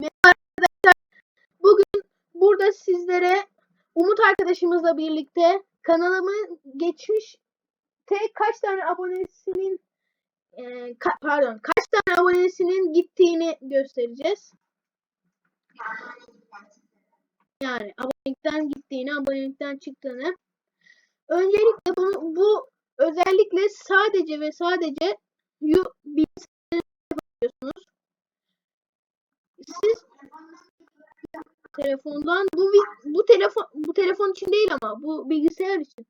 Merhaba arkadaşlar. Bugün burada sizlere Umut arkadaşımızla birlikte kanalımın geçmiş tek kaç tane abonesinin e, ka- pardon kaç tane abonesinin gittiğini göstereceğiz. Yani abonelikten gittiğini, abonelikten çıktığını. Öncelikle bunu, bu özellikle sadece ve sadece bilgisayarınızda yapabiliyorsunuz. Siz telefondan bu bu telefon bu telefon için değil ama bu bilgisayar için.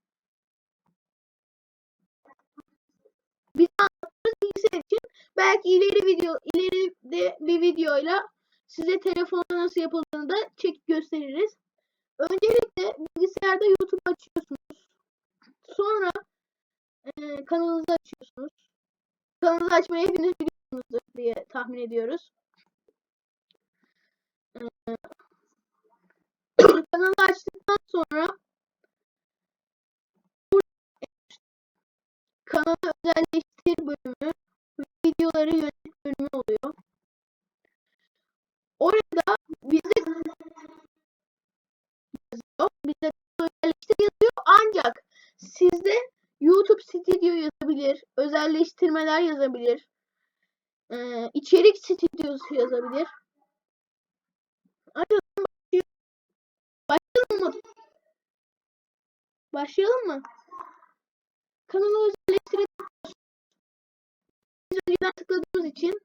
Biz anlattığımız bilgisayar için belki ileri video ileride bir videoyla size telefonda nasıl yapıldığını da çekip gösteririz. Öncelikle bilgisayarda YouTube açıyorsunuz. Sonra e, kanalınızı açıyorsunuz. Kanalınızı açmayı hepiniz biliyorsunuzdur diye tahmin ediyoruz. E, kanalı açtıktan sonra kanalı özelleştir bölümü videoları yönet bölümü oluyor. Orada bize yazıyor. Bize özelleştir yazıyor. Ancak sizde YouTube Studio yazabilir. Özelleştirmeler yazabilir. Ee, içerik stüdyosu yazabilir. O zaman başlayalım. Mı? Başlayalım mı? Kanalı özelleştirelim. Biz tıkladığımız için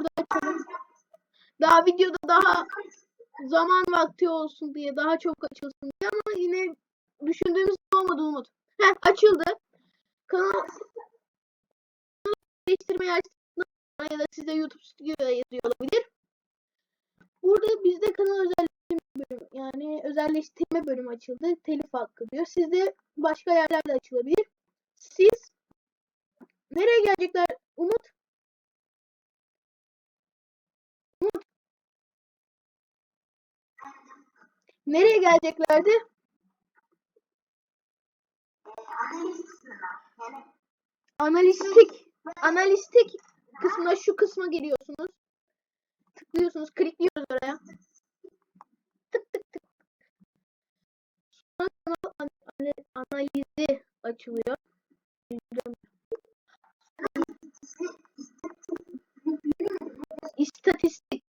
burada. Daha videoda daha zaman vakti olsun diye daha çok açılsın diye ama yine düşündüğümüz olmadı Umut. Heh, açıldı. Kanal değiştirmeyi sonra ya da size YouTube Studio'ya yazıyor olabilir. Burada bizde kanal özelleştirme bölümü yani özelleştirme bölümü açıldı. Telif hakkı diyor. Sizde başka yerlerde açılabilir. Siz nereye gelecekler Umut? Umut. Nereye geleceklerdi? Analistik analistik kısmına şu kısma giriyorsunuz. Tıklıyorsunuz, klikliyoruz oraya. Tık tık tık. Sonra kanal an- ana- analizi açılıyor. İstatistik.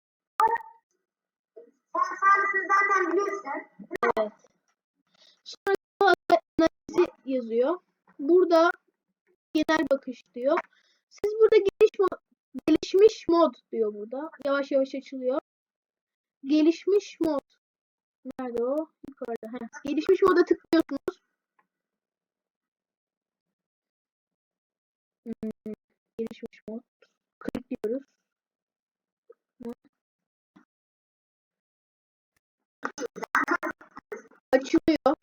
Sonra analizi yazıyor. Burada genel bakış diyor. Siz burada geliş mo- gelişmiş mod diyor burada. Yavaş yavaş açılıyor. Gelişmiş mod. Nerede o? Yukarıda. Heh. Gelişmiş moda tıklıyorsunuz. Hmm, Gelişmiş mod. Klikliyoruz. Açılıyor.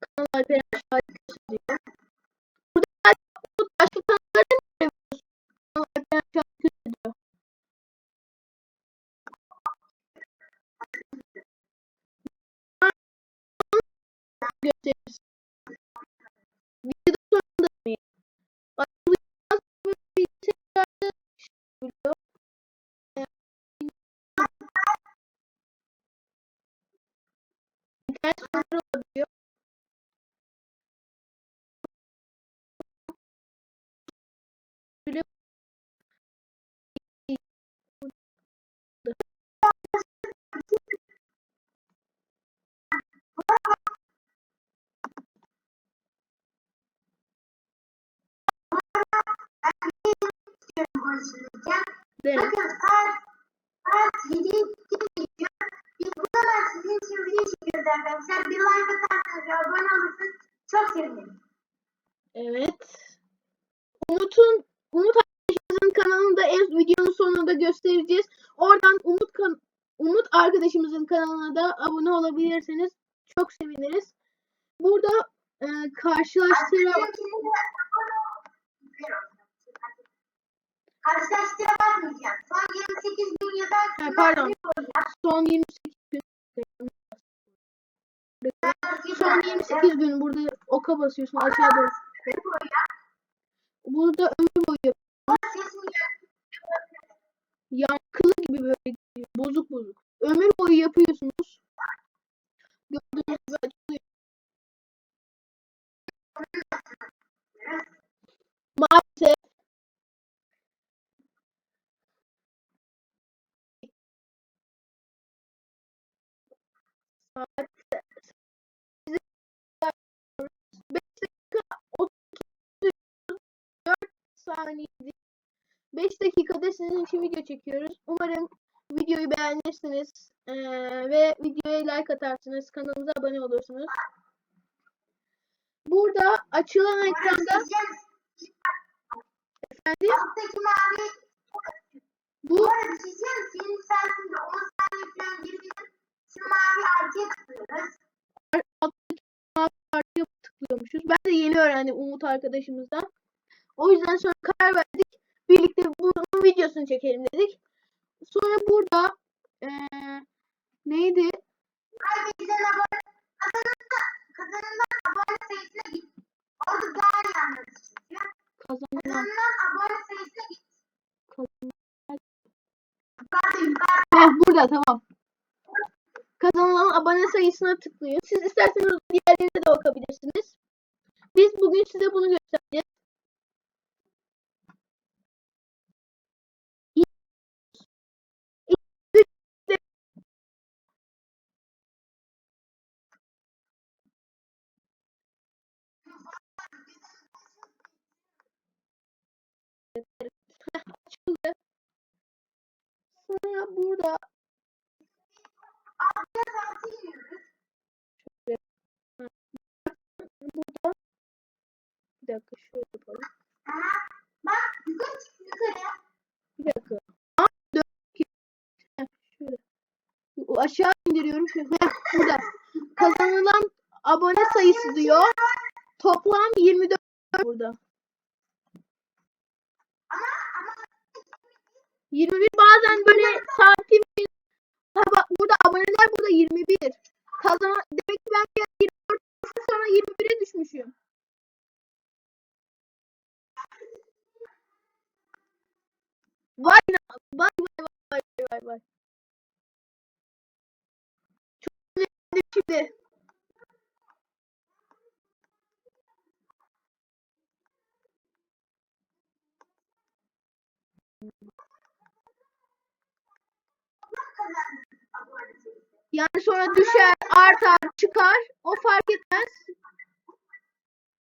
Kanal Alperen Şahikası Böyle konuşulurken. derim. Bakın saat, saat 7 sizin için video çekiyoruz arkadaşlar. Bir like atarsanız ve abone olursanız çok sevinirim. Evet. Umut'un Umut arkadaşımızın kanalında en videonun sonunda göstereceğiz. Oradan Umut kan Umut arkadaşımızın kanalına da abone olabilirseniz çok seviniriz. Burada e, karşılaştıra Karşılaştıra bakmayacağım. Son 28 gün ya da Ha, pardon. son 28 gün son 28 gün burada oka basıyorsun aşağı doğru. Burada ömür boyu yankılı gibi böyle saat 5 dakika 34 saniye 5 dakikada sizin için video çekiyoruz. Umarım videoyu beğenirsiniz eee, ve videoya like atarsınız. Kanalımıza abone olursunuz. Burada açılan ekranda efendim bu mavi artıya tıklıyoruz. mavi artıya tıklıyormuşuz. Ben de yeni öğrendim Umut arkadaşımızdan. O yüzden sonra karar verdik. Birlikte bunun videosunu çekelim dedik. Sonra burada eee, neydi? Abone kazanılan, kazanılan abone sayısına git. Orada değer. Kazanan Kazanılan abone sayısına git. kazanan Yukarıda yukarıda. Heh, burada tamam. Sayısına tıklayın. Siz isterseniz diğerlerine de bakabilirsiniz. Biz bugün size bunu göstereceğiz. Açıldı. Sonra burada bir dakika şöyle yapalım. Aha. Bak yukarı çık yukarı. Bir dakika. Aa. Heh, şöyle. Aşağı indiriyorum. Heh, burada. Kazanılan abone sayısı diyor. Toplam 24 burada. Ama ama 21 bazen böyle saati burada aboneler burada 21. Kazanan demek ki ben bir 24 sonra 21'e düşmüşüm. Vay vay vay vay vay vay. Çok güzel şimdi. Yani sonra düşer, artar, çıkar. O fark etmez.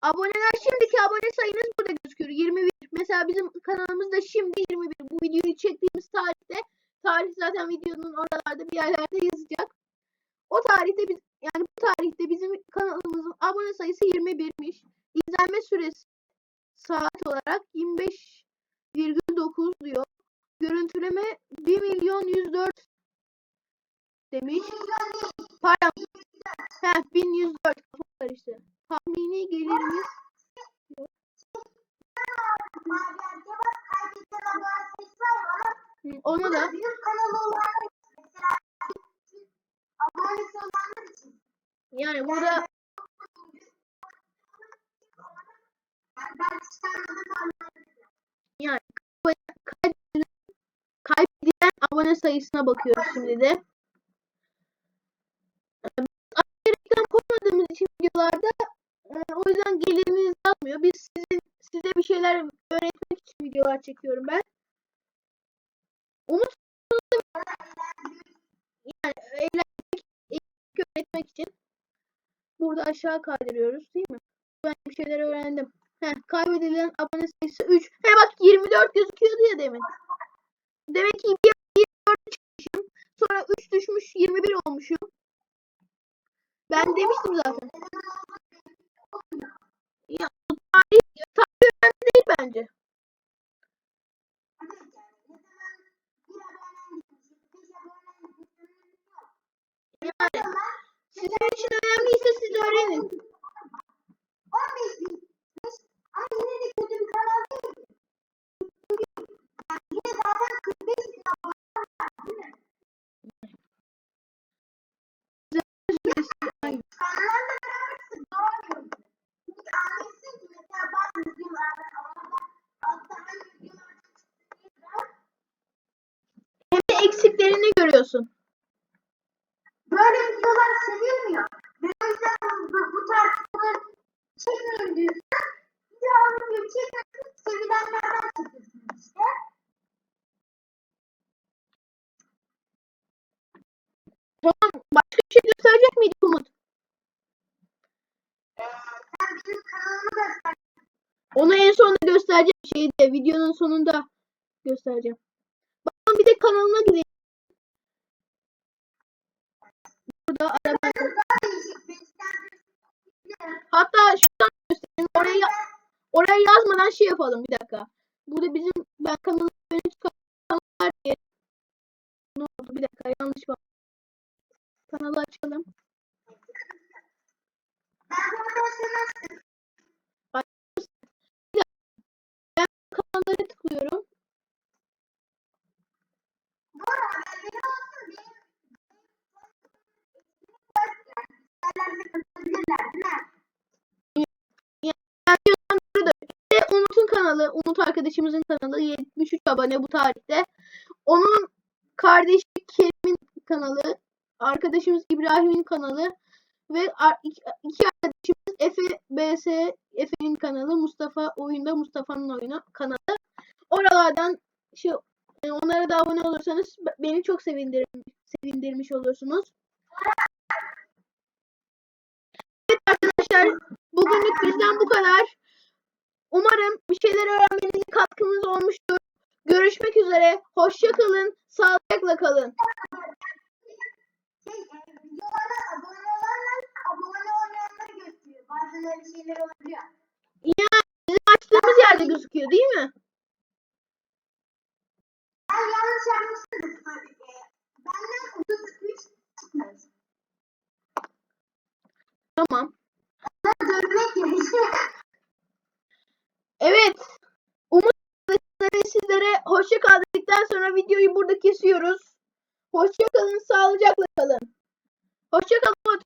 Aboneler şimdiki abone sayınız burada gözüküyor. 21. Mesela bizim kanalımızda şimdi 21. Bu videoyu çektiğimiz tarihte tarih zaten videonun oralarda bir yerlerde yazacak. O tarihte biz yani bu tarihte bizim kanalımızın abone sayısı 21'miş. İzlenme süresi saat olarak 25,9 diyor. Görüntüleme 1 milyon 104 demiş. Pardon. Heh, 1104 kafa karıştı. Tahmini gelirimiz ona da yani burada Yani kaybedilen, kaybedilen abone sayısına bakıyoruz şimdi de. Ee, reklam koymadığımız için videolarda o yüzden gelirimiz yazmıyor. Biz sizin size bir şeyler öğretmek için videolar çekiyorum ben. Umut yani eğlenmek öğretmek için burada aşağı kaydırıyoruz değil mi? Ben bir şeyler öğrendim. Heh, kaybedilen abone sayısı 3. He bak 24 gözüküyordu ya demin. Demek ki bir 24 çıkmışım. Sonra 3 düşmüş 21 olmuşum. Ben demiştim zaten. Sizin için önemliyse siz öğrenin. Böyle videolar sevilmiyor. Ben o yüzden bu, bu tartışmaları çekmeyin diyorsun. Bir daha video çekmeyin. Sevilenlerden çekiyorsun işte. Tamam. Başka bir şey gösterecek miydik Umut? Ee, sen bizim kanalımı göster. Onu en sonunda göstereceğim şeyde videonun sonunda göstereceğim. Bakın bir de kanalına gidelim. Burada araba. Hatta şuradan göstereyim. Oraya oraya yazmadan şey yapalım bir dakika. Burada bizim ben kanalı böyle çıkanlar diye. Ne oldu? Bir dakika yanlış bak. Kanalı açalım. Ben kanallara tıklıyorum. Bu arada olsun benim benim katılabilirler değil mi? Ben diyorsam da bir de Umut'un kanalı, Umut arkadaşımızın kanalı 73 abone bu tarihte. Onun kardeşi Kerim'in kanalı, arkadaşımız İbrahim'in kanalı ve iki, arkadaşımız Efe BS, Efe'nin kanalı, Mustafa oyunda Mustafa'nın oyunu kanalı. Oralardan şey onlara da abone olursanız beni çok sevindirmiş, sevindirmiş olursunuz. Evet arkadaşlar bugünlük bizden bu kadar. Umarım bir şeyler öğrenmenize katkımız olmuştur. Görüşmek üzere. Hoşça kalın. Sağlıcakla kalın. Şey. Ya bizim açtığımız yerde gözüküyor değil mi? Ben yanlış yapmışsınız. E, Benden 33 Tamam. Görmek gerekiyor. Evet. Sizlere hoşça kal sonra videoyu burada kesiyoruz. Hoşça kalın. Sağlıcakla kalın. Hoşça kalın.